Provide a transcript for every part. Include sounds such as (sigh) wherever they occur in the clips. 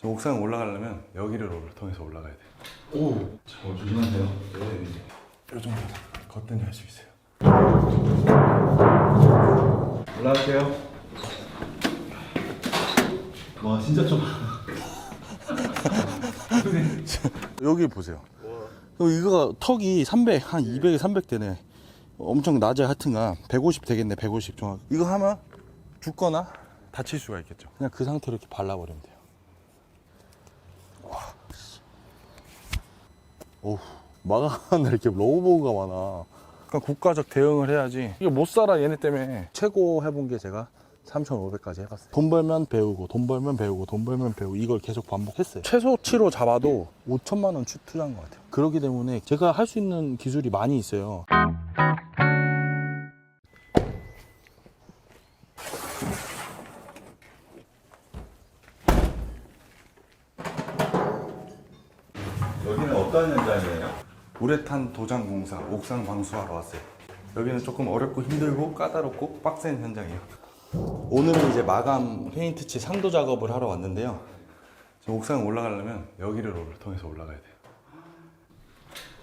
저 옥상 올라가려면 여기를 올- 통해서 올라가야 돼. 오, 저 조심하세요. 네. 요 정도 걷더니 할수 있어요. 올라갈게요. 와, 진짜 좀. (laughs) 여기 보세요. 어, 이거가 턱이 300, 한 200에 300 되네. 엄청 낮에 하여튼가 150 되겠네, 150 정확. 이거 하면 죽거나 다칠 수가 있겠죠. 그냥 그 상태로 이렇게 발라버리면 돼요. 오우, 마가나 이렇게 로우버가 많아. 그러니까 국가적 대응을 해야지. 이거 못 살아, 얘네 때문에. 최고 해본 게 제가 3,500까지 해봤어요. 돈 벌면 배우고, 돈 벌면 배우고, 돈 벌면 배우고, 이걸 계속 반복했어요. 최소치로 잡아도 5천만 원 추- 투자한 것 같아요. 그렇기 때문에 제가 할 수 있는 기술이 많이 있어요. 도장 공사 옥상 방수하러 왔어요. 여기는 조금 어렵고 힘들고 까다롭고 빡센 현장이에요. 오늘은 이제 마감 페인트칠 상도 작업을 하러 왔는데요. 옥상 올라가려면 여기를 올- 통해서 올라가야 돼요.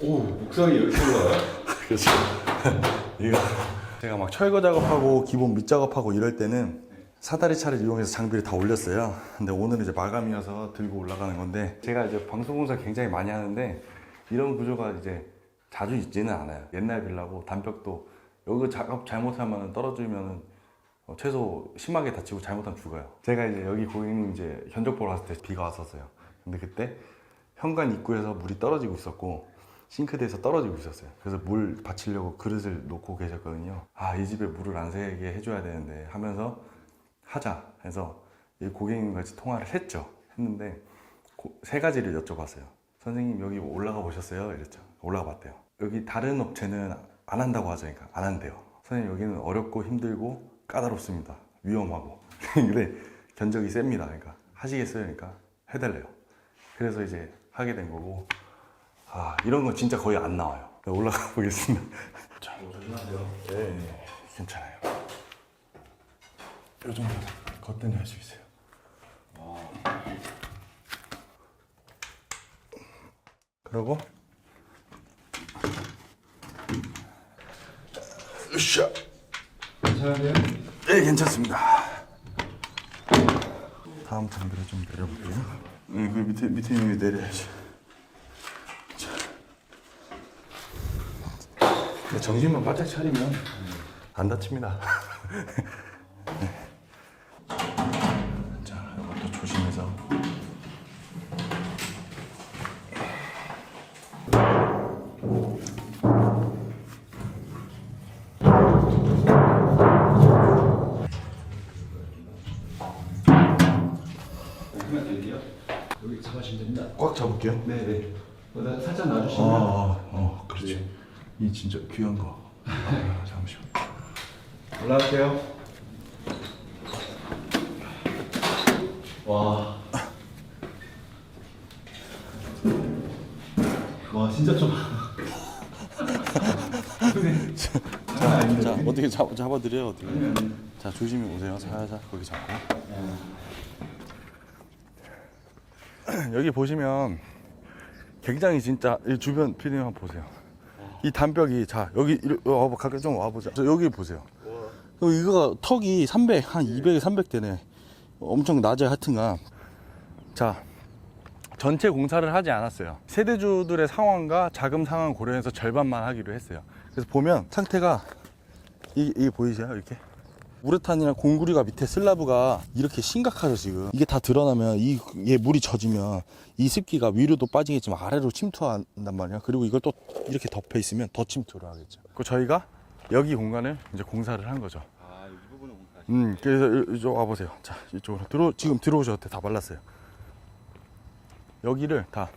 오, 옥상이 이렇게 올라가요? (laughs) 그렇죠. (laughs) 이거 제가 막 철거 작업하고 기본 밑 작업하고 이럴 때는 사다리 차를 이용해서 장비를 다 올렸어요. 근데 오늘은 이제 마감이어서 들고 올라가는 건데 제가 이제 방송공사 굉장히 많이 하는데 이런 구조가 이제 자주 있지는 않아요. 옛날 빌라고 단벽도 여기 작업 잘못하면 떨어지면 어, 최소 심하게 다치고 잘못하면 죽어요. 제가 이제 여기 고객님 이제 견적 보러 왔을 때 비가 왔었어요. 근데 그때 현관 입구에서 물이 떨어지고 있었고 싱크대에서 떨어지고 있었어요. 그래서 물 받치려고 그릇을 놓고 계셨거든요. 아, 이 집에 물을 안 새게 해줘야 되는데 하면서 하자 해서 이 고객님 같이 통화를 했죠. 했는데 고- 세 가지를 여쭤봤어요. 선생님 여기 올라가 보셨어요? 이랬죠. 올라가 봤대요. 여기 다른 업체는 안 한다고 하자니까 안 한대요. 선생님 여기는 어렵고 힘들고 까다롭습니다. 위험하고. (laughs) 근데 견적이 셉니다. 그러니까 하시겠어요? 그러니까 해달래요. 그래서 이제 하게 된 거고 아 이런 건 진짜 거의 안 나와요. 네, 올라가 (laughs) 보겠습니다. 자, 조심하세요. 네, 네, 괜찮아요. 이 정도 걷더니 할수 있어요. 그리고 으쌰. 괜찮으세요? 네, 괜찮습니다. 다음 장비를 좀 내려볼게요. 네, 그 밑에 밑에 있는 게 내려야지. 자. 근데 정신만 바짝 차리면 안 다칩니다. (laughs) 꽉 잡을게요. 네, 네. 여기다 살짝 아, 놔주시면. 어, 그렇죠. 네. 이 진짜 귀한 거. 아, 잠시만. 올라갈게요. 와. 와, 진짜 좀. 자, 자 어떻게 잡, 잡아드려요 어떻게? 자 조심히 오세요. 살살 거기 잡고. (clears throat) 여기 보시면 굉장히 진짜 이 주변 피디님 한번 보세요. 이 단벽이 자 여기 이리 와봐 가까이 좀 와보자. 저 여기 보세요. 어, 이거가 턱이 300, 한 200에 300 되네. 엄청 낮에 하여튼가. 자, 전체 공사를 하지 않았어요. 세대주들의 상황과 자금 상황 고려해서 절반만 하기로 했어요. 그래서 보면 상태가 이게, 이게 보이세요? 이렇게? 우레탄이랑 공구리가 밑에 슬라브가 이렇게 심각하죠 지금 이게 다 드러나면 이 얘 물이 젖으면 이 습기가 위로도 빠지겠지만 아래로 침투한단 말이야 그리고 이걸 또 이렇게 덮여 있으면 더 침투를 하겠죠 그 저희가 여기 공간을 이제 공사를 한 거죠 아, 이 부분은 공사. 음, 그래서 이- 이쪽 와보세요. 자, 이쪽으로 들어 지금 들어오셔도 돼. 다 발랐어요. 여기를 다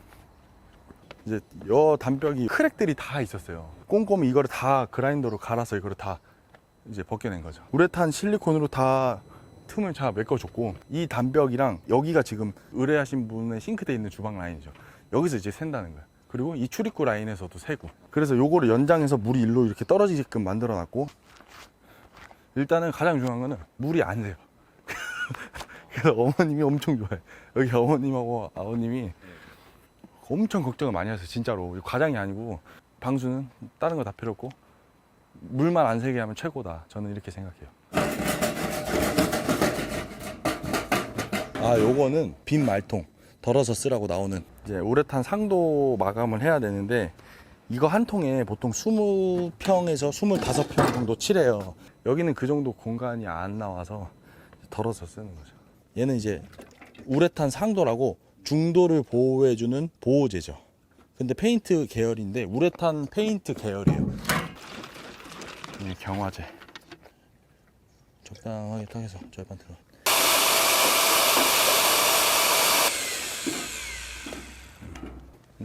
이제 여 단벽이 크랙들이 다 있었어요. 꼼꼼히 이거를 다 그라인더로 갈아서 이거를 다 이제 벗겨낸 거죠. 우레탄 실리콘으로 다 틈을 잘 메꿔줬고 이 단벽이랑 여기가 지금 의뢰하신 분의 싱크대 있는 주방 라인이죠. 여기서 이제 샌다는 거예요. 그리고 이 출입구 라인에서도 세고. 그래서 요거를 연장해서 물이 일로 이렇게 떨어지게끔 만들어 놨고 일단은 가장 중요한 거는 물이 안 새요. (laughs) 그래서 어머님이 엄청 좋아해. 여기 어머님하고 아버님이 엄청 걱정을 많이 하세요. 진짜로. 과장이 아니고 방수는 다른 거 다 필요 없고 물만 안 새게 하면 최고다. 저는 이렇게 생각해요. 아, 요거는 빈 말통 덜어서 쓰라고 나오는 이제 우레탄 상도 마감을 해야 되는데 이거 한 통에 보통 20평에서 25평 정도 칠해요. 여기는 그 정도 공간이 안 나와서 덜어서 쓰는 거죠. 얘는 이제 우레탄 상도라고 중도를 보호해주는 보호제죠. 근데 페인트 계열인데 우레탄 페인트 계열이에요. 이 경화제. 적당하게 딱 해서 절반 들어.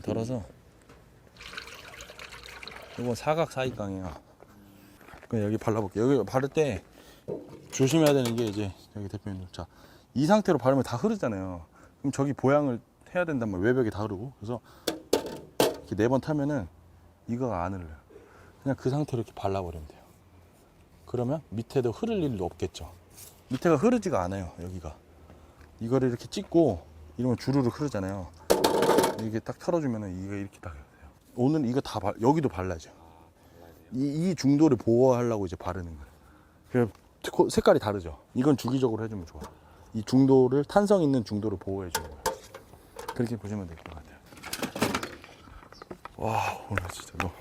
덜어서 이건 사각 사이깡이야. 그냥 여기 발라볼게요. 여기 바를 때 조심해야 되는 게 이제 여기 대표님 자이 상태로 바르면 다 흐르잖아요. 그럼 저기 보양을 해야 된단 말이에요. 외벽이 다 흐르고 그래서 이렇게 네 번 타면은 이거가 안 흘러요. 그냥 그 상태로 이렇게 발라버리면 돼요. 그러면 밑에도 흐를 일도 없겠죠. 밑에가 흐르지가 않아요. 여기가 이거를 이렇게 찍고 이러면 주르르 흐르잖아요. 이게 딱 털어주면은 이게 이렇게 딱 돼요. 오늘 이거 다 발, 여기도 발라죠. 이, 이 중도를 보호하려고 이제 바르는 거예요. 그 코- 색깔이 다르죠. 이건 주기적으로 해주면 좋아. 이 중도를 탄성 있는 중도를 보호해 주는 거예요. 그렇게 보시면 될 것 같아요. 와 오늘 진짜 너무.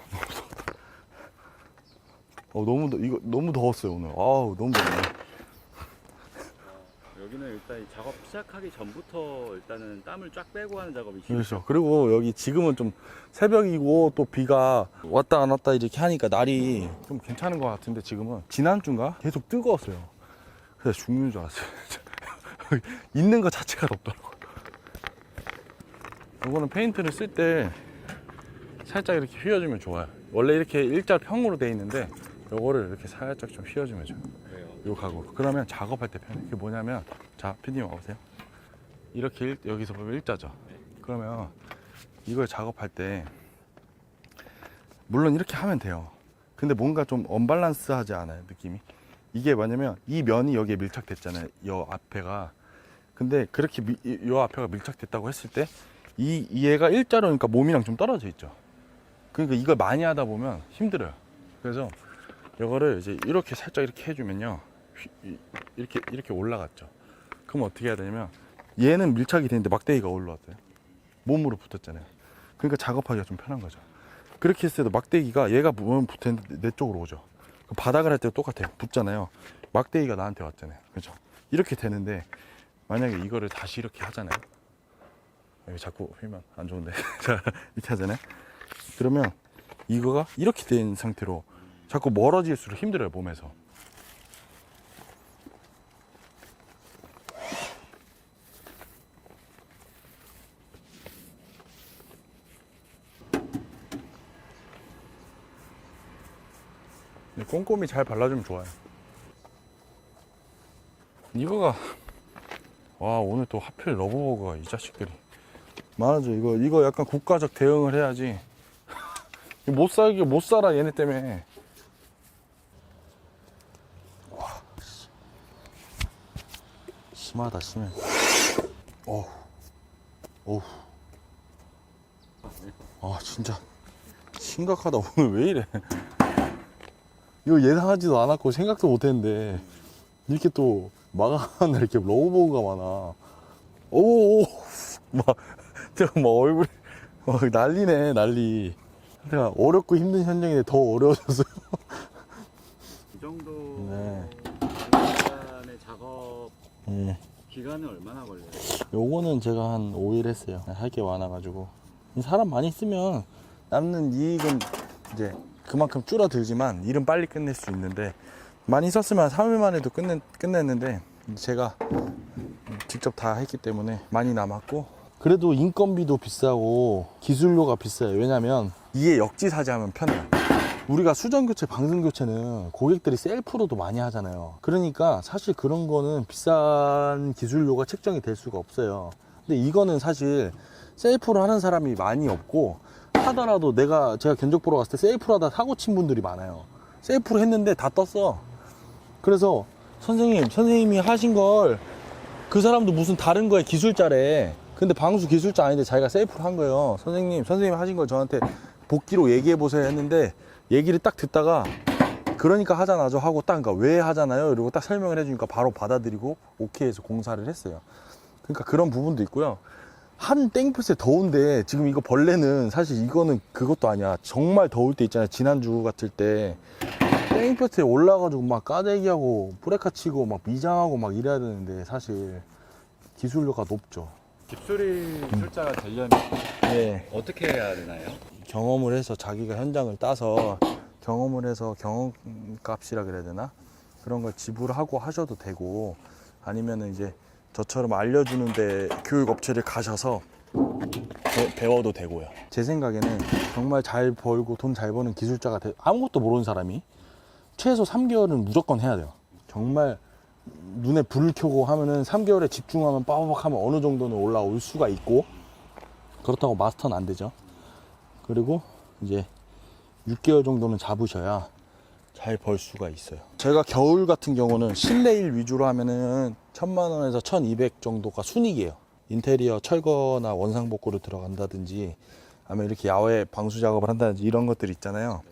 어 너무 더, 이거 너무 더웠어요 오늘. 아우 너무 덥네. 여기는 일단 이 작업 시작하기 전부터 일단은 땀을 쫙 빼고 하는 작업이 그렇죠. 그리고 여기 지금은 좀 새벽이고 또 비가 왔다 안 왔다 이렇게 하니까 날이 좀 괜찮은 것 같은데 지금은 지난주인가 계속 뜨거웠어요. 그래서 죽는 줄 알았어요. (laughs) 있는 것 자체가 덥더라고요. 이거는 페인트를 쓸 때 살짝 이렇게 휘어주면 좋아요. 원래 이렇게 일자 평으로 돼 있는데 요거를 이렇게 살짝 좀 휘어주면 좋아요. 요 각으로. 그러면 작업할 때 편해. 그게 뭐냐면, 자, 피디님 와보세요. 이렇게 일- 여기서 보면 일자죠. 그러면 이걸 작업할 때, 물론 이렇게 하면 돼요. 근데 뭔가 좀 언밸런스 하지 않아요, 느낌이? 이게 뭐냐면, 이 면이 여기에 밀착됐잖아요. 요 앞에가. 근데 그렇게 미- 이- 요 앞에가 밀착됐다고 했을 때, 이, 이 얘가 일자로니까 몸이랑 좀 떨어져 있죠. 그러니까 이걸 많이 하다 보면 힘들어요. 그래서 이거를 이제 이렇게 살짝 이렇게 해주면요. 이렇게 이렇게 올라갔죠. 그럼 어떻게 해야 되냐면 얘는 밀착이 되는데 막대기가 올라왔어요. 몸으로 붙었잖아요. 그러니까 작업하기가 좀 편한 거죠. 그렇게 했을 때도 막대기가 얘가 몸 붙었는데 내 쪽으로 오죠. 그럼 바닥을 할 때도 똑같아요. 붙잖아요. 막대기가 나한테 왔잖아요. 그렇죠? 이렇게 되는데 만약에 이거를 다시 이렇게 하잖아요. 여기 자꾸 휘면 안 좋은데. (laughs) 자 이렇게 하잖아요. 그러면 이거가 이렇게 된 상태로 자꾸 멀어질수록 힘들어요 몸에서. 꼼꼼히 잘 발라주면 좋아요. 이거가 와 오늘 또 하필 러브버거가 이 자식들이. 많아져. 이거 이거 약간 국가적 대응을 해야지. (laughs) 못 살게 못 살아 얘네 때문에 심하다 심해 어우 어우. 아 진짜 심각하다. (laughs) 오늘 왜 이래? 이거 예상하지도 않았고 생각도 못했는데 이렇게 또 마감하는 날 (laughs) 이렇게 러브버그가 많아. 오오오 막 제가 막 얼굴이 막 난리네 난리. 어렵고 힘든 현장인데 더 어려워졌어요. 이 정도. 네. 예. 기간은 얼마나 걸려요? 요거는 제가 한 5일 했어요. 할 게 많아가지고. 사람 많이 있으면 남는 이익은 이제 그만큼 줄어들지만 일은 빨리 끝낼 수 있는데 많이 썼으면 한 3일 만에도 끝내, 끝냈는데 제가 직접 다 했기 때문에 많이 남았고 그래도 인건비도 비싸고 기술료가 비싸요. 왜냐면 이에 역지사지하면 편해요. 우리가 수전 교체, 방승 교체는 고객들이 셀프로도 많이 하잖아요. 그러니까 사실 그런 거는 비싼 기술료가 책정이 될 수가 없어요. 근데 이거는 사실 셀프로 하는 사람이 많이 없고 하더라도 내가 제가 견적 보러 갔을 때 셀프로 하다 사고 친 분들이 많아요. 셀프로 했는데 다 떴어. 그래서 선생님, 선생님이 하신 걸 그 사람도 무슨 다른 거에 기술자래. 근데 방수 기술자 아닌데 자기가 셀프로 한 거예요. 선생님, 선생님 하신 걸 저한테 복귀로 얘기해 보세요 했는데 얘기를 딱 듣다가 그러니까 하잖아죠 하고 딱 그러니까 왜 하잖아요 이러고 딱 설명을 해주니까 바로 받아들이고 오케이 해서 공사를 했어요. 그러니까 그런 부분도 있고요. 한 땡볕에 더운데 지금 이거 벌레는 사실 이거는 그것도 아니야. 정말 더울 때 있잖아요. 지난주 같을 때 땡볕에 올라가지고 막 까대기하고 브레카 치고 막 미장하고 막 이래야 되는데 사실 기술료가 높죠. 집수리 기술자가 되려면 네. 어떻게 해야 되나요? 경험을 해서 자기가 현장을 따서 경험을 해서 경험값이라 그래야 되나 그런 걸 지불하고 하셔도 되고 아니면은 이제 저처럼 알려주는데 교육 업체를 가셔서 배- 배워도 되고요. 제 생각에는 정말 잘 벌고 돈 잘 버는 기술자가 돼- 아무것도 모르는 사람이 최소 3개월은 무조건 해야 돼요. 정말 눈에 불을 켜고 하면은 3개월에 집중하면 빠바박 하면 어느 정도는 올라올 수가 있고 그렇다고 마스터는 안 되죠. 그리고 이제 6개월 정도는 잡으셔야 잘 벌 수가 있어요. 제가 겨울 같은 경우는 실내 일 위주로 하면은 1000만 원에서 1200 정도가 순익이에요. 인테리어 철거나 원상 복구로 들어간다든지 아니면 이렇게 야외 방수 작업을 한다든지 이런 것들 있잖아요.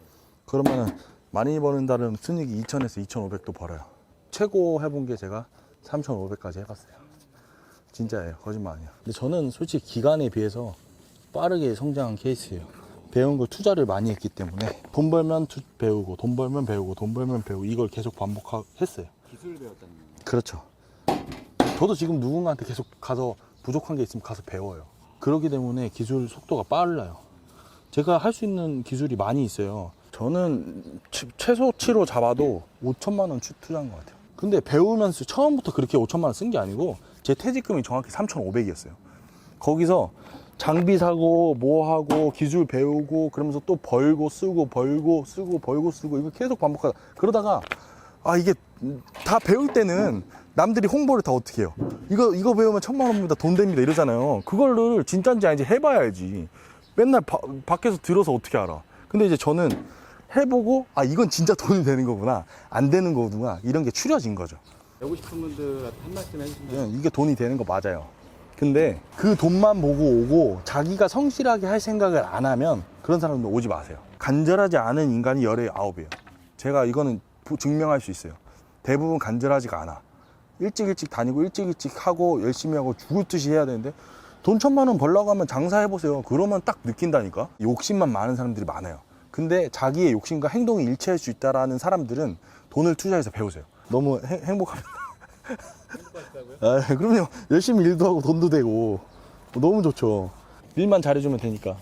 그러면은 많이 버는 달은 순익이 2000에서 2500도 벌어요. 최고 해본 게 제가 3500까지 해봤어요. 진짜예요. 거짓말 아니야. 근데 저는 솔직히 기간에 비해서 빠르게 성장한 케이스예요. 배운 걸 투자를 많이 했기 때문에 돈 벌면 투- 배우고 돈 벌면 배우고 돈 벌면 배우고 이걸 계속 반복했어요. 기술 배웠다는 그렇죠. 저도 지금 누군가한테 계속 가서 부족한 게 있으면 가서 배워요. 그렇기 때문에 기술 속도가 빨라요. 제가 할 수 있는 기술이 많이 있어요. 저는 최- 최소치로 잡아도 5천만 원 추- 투자한 것 같아요. 근데 배우면서 처음부터 그렇게 5천만 원 쓴 게 아니고 제 퇴직금이 정확히 3,500이었어요. 거기서 장비 사고 뭐 하고 기술 배우고 그러면서 또 벌고 쓰고 벌고 쓰고 벌고 쓰고 이거 계속 반복하다. 그러다가 아 이게 다 배울 때는 남들이 홍보를 다 어떻게 해요? 이거 이거 배우면 천만 원입니다. 돈 됩니다. 이러잖아요. 그거를 진짜인지 아닌지 해봐야지. 맨날 바- 밖에서 들어서 어떻게 알아? 근데 이제 저는 해보고 아 이건 진짜 돈이 되는 거구나. 안 되는 거구나. 이런 게 추려진 거죠. 배우고 싶은 분들한테 한 말씀 해주시면 예, 이게 돈이 되는 거 맞아요. 근데 그 돈만 보고 오고 자기가 성실하게 할 생각을 안 하면 그런 사람들 오지 마세요. 간절하지 않은 인간이 열의 아홉이에요. 제가 이거는 부- 증명할 수 있어요. 대부분 간절하지가 않아. 일찍 일찍 다니고 일찍 일찍 하고 열심히 하고 죽을 듯이 해야 되는데 돈 천만 원 벌려고 하면 장사해보세요. 그러면 딱 느낀다니까. 욕심만 많은 사람들이 많아요. 근데 자기의 욕심과 행동이 일치할 수 있다라는 사람들은 돈을 투자해서 배우세요. 너무 행- 행복합니다. 아, 아, 그럼요. 열심히 일도 하고 돈도 되고 너무 좋죠. 일만 잘해주면 되니까.